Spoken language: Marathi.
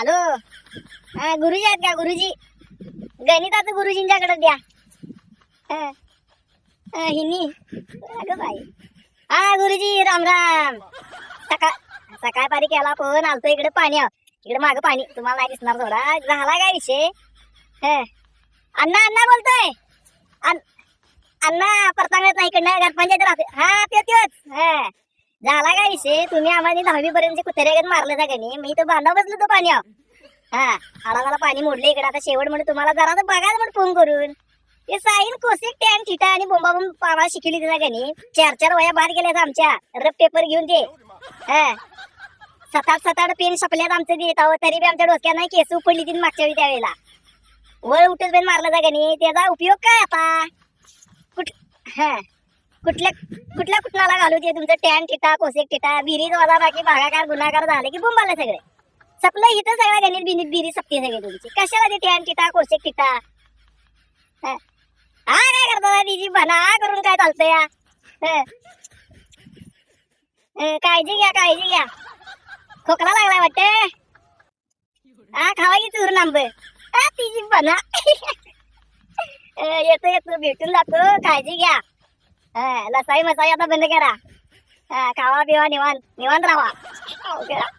हॅलो. हा गुरुजी आहेत का गुरुजी? गणिताचं गुरुजींच्याकडे द्या. हिनी. अगं बाई. हा गुरुजी राम राम. सकाळ सकाळ पारी केला फोन आलतो इकडे पाणी. इकडे मागं पाणी. तुम्हाला नाही दिसणार थोडा झाला काय विषय? अण्णा अण्णा बोलतोय. अण्णा परतांगत नाही इकडनं घरपंचायत राहते. हा ते त्योच हा. झाला काय विषय? तुम्ही आम्हाला दहावी पर्यंत कुत्र्यागत मारलं का नाही? मी तर बांधा बसलो तो पाणी हा आला पाणी मोडले इकडे. आता शेवट म्हणून तुम्हाला जरा तर बघा म्हणून फोन करून. ते साईन कोसेक टॅन ठिटा आणि बोंबा बोंब पावा शिकली तिला नाही? चार चार वया बाहेर गेल्यात आमच्या. रफ पेपर घेऊन ते हा. सात आठ सात आठ पेन सपल्यात आमचं देत आहो. तरी बी आमच्या डोक्यात नाही केस उपडली ती मागच्या वेळी त्यावेळेला. वळ उठत बेन मारला जा नाही? त्याचा उपयोग काय आता? कुठ हा. कुठल्या कुठल्या कुठल्याला घालू दे तुमचं टॅन टिटा कोसेक टिटा बिरीज वाजा बाकी भागाकार गुन्हागार झाले की बोंबाला सगळे. सपलं इथं सगळ्या गणित बिनीत बिरी सपते सगळे तुमची. कशाला ते टॅन टिटा कोसेक टिटा? हा. काय करता तिची भना करून काय चालतं या? काळजी घ्या काळजी घ्या. खोकला लागलाय वाटते? हा खावा की चूर नांब. हा तिची भना येतो येतो भेटून जातो. काळजी घ्या. लसाई मसाई आता बंद करा हा, खावा पिवा निवांत निवांत राहा हो, करा.